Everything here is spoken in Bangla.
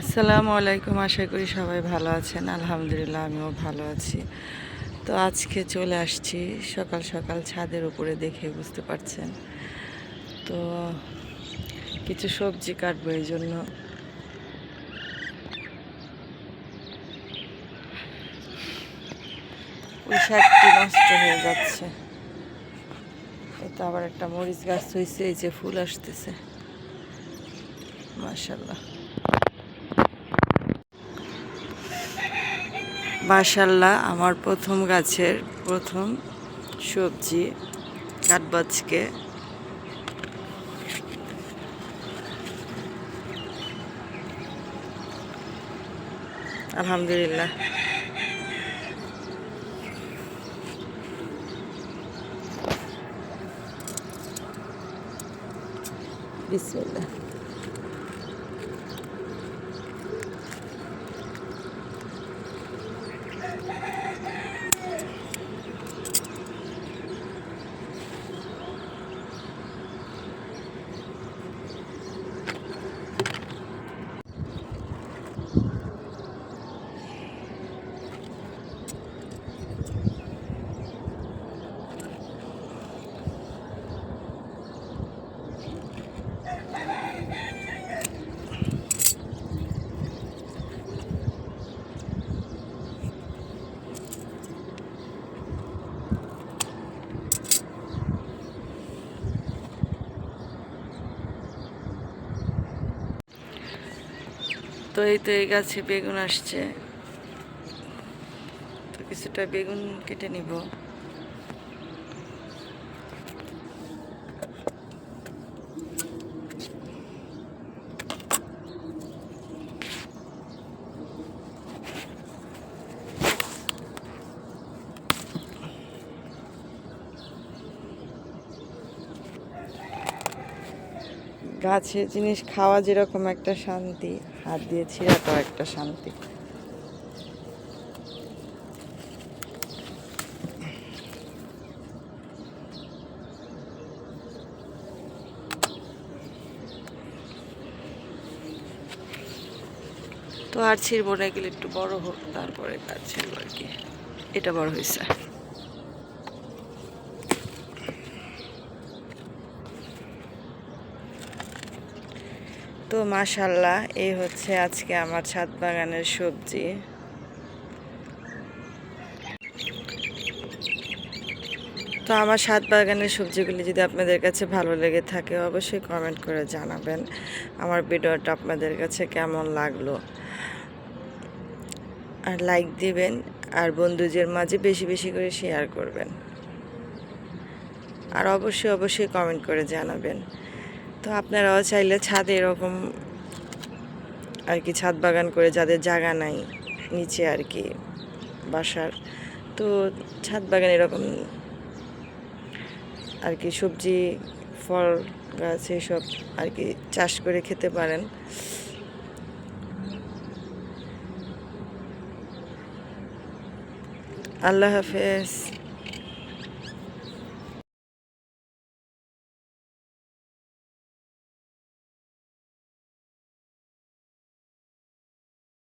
আসসালামু আলাইকুম, আশা করি সবাই ভালো আছেন। আলহামদুলিল্লাহ, আমিও ভালো আছি। তো আজকে চলে আসছি সকাল সকাল ছাদের উপরে দেখে বুঝতে পারছেন। তো কিছু সবজি কাটবো এই জন্য। ওই শাকটি নষ্ট হয়ে যাচ্ছে। এটা আবার একটা মরিচ গাছ হয়েছে এই যে ফুল আসতেছে। মাশাল্লাহ মাশাল্লাহ আমার প্রথম গাছের প্রথম সবজি কাঠবাজকে। আলহামদুলিল্লাহ। বিসমিল্লাহ। তো এই তো এই গাছে বেগুন আসছে। তো কিছুটা বেগুন কেটে নিব। গাছের জিনিস খাওয়া যেরকম একটা শান্তি। হাত দিয়ে ছিঁড়াটাও একটা শান্তি। তো আর ছিড়বো না গেলে একটু বড় হোক, তারপরে কাজ ছিড়বো আর কি। এটা বড় হয়েছে। তো মাশাল্লাহ এই হচ্ছে আজকে আমার ছাদ বাগানের সবজি। তো আমার ছাদ বাগানের সবজিগুলি যদি আপনাদের কাছে ভালো লেগে থাকে, অবশ্যই কমেন্ট করে জানাবেন। আমার ভিডিওটা আপনাদের কাছে কেমন লাগল? আর লাইক দিবেন, আর বন্ধুদের মাঝে বেশি বেশি করে শেয়ার করবেন। আর অবশ্যই অবশ্যই কমেন্ট করে জানাবেন। তো আপনারাও চাইলে ছাদে এরকম আর কি ছাদ বাগান করে যাদের জায়গা নাই নিচে আর কি বাসার, তো ছাদ বাগান এরকম আর কি সবজি, ফল, গাছ এসব আর কি চাষ করে খেতে পারেন। আল্লাহ হাফেজ।